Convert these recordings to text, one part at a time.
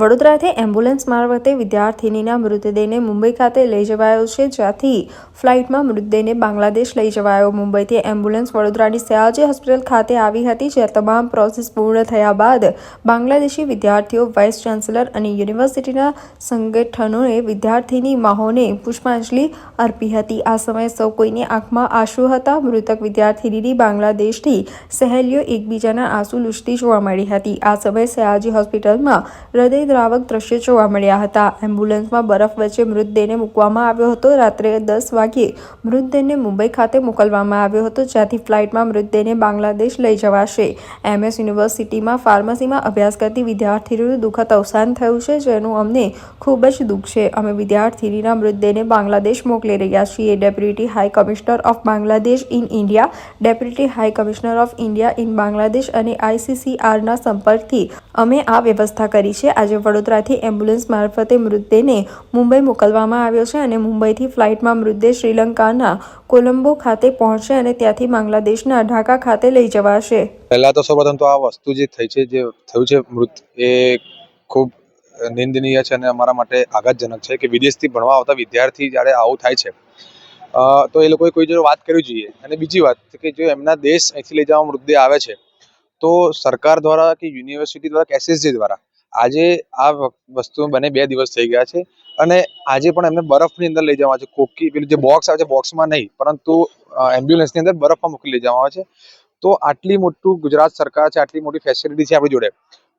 વડોદરાથી એમ્બ્યુલન્સ મારફતે વિદ્યાર્થિનીના મૃતદેહને મુંબઈ ખાતે લઈ જવાયો છે. જ્યાંથી ફ્લાઇટમાં મૃતદેહને બાંગ્લાદેશ લઈ જવાયો. મુંબઈથી એમ્બ્યુલન્સ વડોદરાની સયાજી હોસ્પિટલ ખાતે આવી હતી, જ્યાં તમામ પ્રોસેસ પૂર્ણ થયા બાદ બાંગ્લાદેશી વિદ્યાર્થીઓ, વાઇસ ચાન્સેલર અને યુનિવર્સિટીના સંગઠનોએ વિદ્યાર્થીની માહોને પુષ્પાંજલિ અર્પી હતી. આ સમયે સૌ કોઈની આંખમાં આંસુ હતા. મૃતક વિદ્યાર્થિનીની બાંગ્લાદેશથી સહેલીઓ એકબીજાના આંસુ લૂછતી જોવા મળી હતી. આ સમયે સયાજી હોસ્પિટલમાં હૃદયદ્રાવક દ્રશ્યો જોવા મળ્યા હતા. એમ્બ્યુલન્સમાં બરફ વચ્ચે મૃતદેહને મૂકવામાં આવ્યો હતો. રાત્રે દસ વાગ્યે મૃતદેહને મુંબઈ ખાતે મોકલવામાં આવ્યો હતો, જ્યાંથી ફ્લાઇટમાં મૃતદેહને બાંગ્લાદેશ લઈ જવાશે. એમએસ યુનિવર્સિટીમાં ફાર્મસીમાં અભ્યાસ કરતી વિદ્યાર્થીનું દુઃખદ અવસાન થયું છે, જેનું અમને ખૂબ જ દુઃખ છે. અમે વિદ્યાર્થીનીના મૃતદેહને બાંગ્લાદેશ મોકલી રહ્યા છીએ. Deputy high commissioner of Bangladesh in India, deputy high commissioner of India in Bangladesh અને આઈસીસીઆરના સંપર્કથી અમે આ વ્યવસ્થા કરી છે. આજે વડોદરાથી એમ્બ્યુલન્સ મારફતે મૃતદેહને મુંબઈ મોકલવામાં આવ્યો છે અને મુંબઈથી ફ્લાઇટમાં મૃતદેહ શ્રીલંકાના કોલંબો ખાતે પહોંચશે અને ત્યાંથી બાંગ્લાદેશના ઢાકા ખાતે લઈ જવાશે. પહેલા તો સૌપ્રથમ તો આ વસ્તુ જે થઈ છે, જે થયું છે મૃત, એ ખૂબ નિંદનીય છે અને અમારા માટે આઘાતજનક છે કે વિદેશથી ભણવા આવતા વિદ્યાર્થી જ્યારે આવું થાય છે તો એ લોકોએ કોઈ જોડે વાત કરવી જોઈએ. અને બીજી વાત કે જો એમના દેશ અહીંથી લઈ જવા મૃતદેહ આવે છે, તો સરકાર દ્વારા કે યુનિવર્સિટી દ્વારા કે એસએસજી દ્વારા આજે આ વસ્તુ બને બે દિવસ થઈ ગયા છે. અને આજે પણ એમને બરફની અંદર લઈ જવા છે. કોકી, પેલું જે બોક્સ આવે છે, બોક્સમાં નહીં, પરંતુ એમ્બ્યુલન્સની અંદર બરફમાં મૂકી લઈ જવામાં આવે છે. તો આટલી મોટું ગુજરાત સરકાર છે, આટલી મોટી ફેસિલિટી છે આપણી જોડે.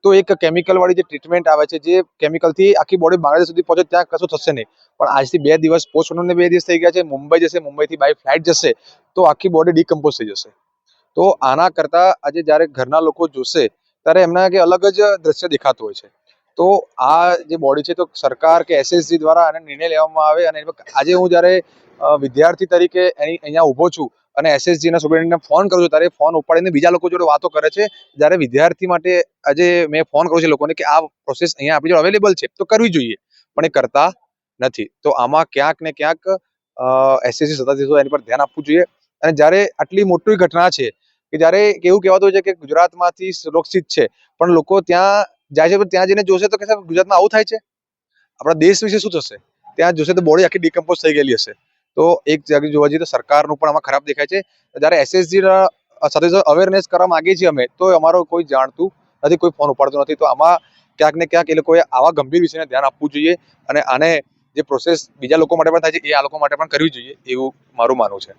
તો એક કેમિકલ વાળી જે ટ્રીટમેન્ટ આવે છે, જે કેમિકલથી આખી બોડી બાંગ્લાદેશ સુધી પહોંચે, ત્યાં કશું થશે નહીં. પણ આજથી બે દિવસ પોસ્ટમોર્ટમને બે દિવસ થઈ ગયા છે, મુંબઈ જશે, મુંબઈથી બાય ફ્લાઇટ જશે, તો આખી બોડી ડીકમ્પોઝ થઈ જશે. તો આના કરતાં આજે જ્યારે ઘરના લોકો જોશે ત્યારે એમના કે અલગ જ દ્રશ્ય દેખાતું હોય છે. તો આ જે બોડી છે, તો સરકાર કે એસએસજી દ્વારા આને નિર્ણય લેવામાં આવે અને આજે હું જ્યારે વિદ્યાર્થી તરીકે એની અહીંયા ઊભો છું અને એસએસજી ના સુપ્રિન્ટેન્ડન્ટને ફોન કરું છું, ત્યારે ફોન ઉપાડીને બીજા લોકો જોડે વાતો કરે છે. જ્યારે વિદ્યાર્થી માટે આજે મેં ફોન કરું છે લોકોને કે આ પ્રોસેસ અહીંયા આપણી જોડે અવેલેબલ છે, તો કરવી જોઈએ. પણ એ કરતા નથી. તો આમાં ક્યાંક ને ક્યાંક એસએસજી સત્તાધીશો એની પર ધ્યાન આપવું જોઈએ. અને જ્યારે આટલી મોટી ઘટના છે કે જ્યારે એવું કહેવાતું હોય છે કે ગુજરાતમાંથી સુરક્ષિત છે, પણ લોકો ત્યાં જાય છે ત્યાં જઈને જોશે તો કે સાહેબ ગુજરાતમાં આવું થાય છે? આપણા દેશ વિશે શું થશે? ત્યાં જોશે તો બોડી આખી ડિકમ્પોઝ થઈ ગયેલી હશે. તો એક જગ્યાએ જોવા જઈએ તો સરકારનું પણ આમાં ખરાબ દેખાય છે. જ્યારે એસએસજી સાથે અવેરનેસ કરવા માંગીએ છીએ અમે, તો અમારો કોઈ જાણતું નથી, કોઈ ફોન ઉપાડતું નથી. તો આમાં ક્યાંક ને ક્યાંક એ લોકોએ આવા ગંભીર વિષયને ધ્યાન આપવું જોઈએ અને આને જે પ્રોસેસ બીજા લોકો માટે પણ થાય છે, એ આ લોકો માટે પણ કરવી જોઈએ એવું મારું માનવું છે.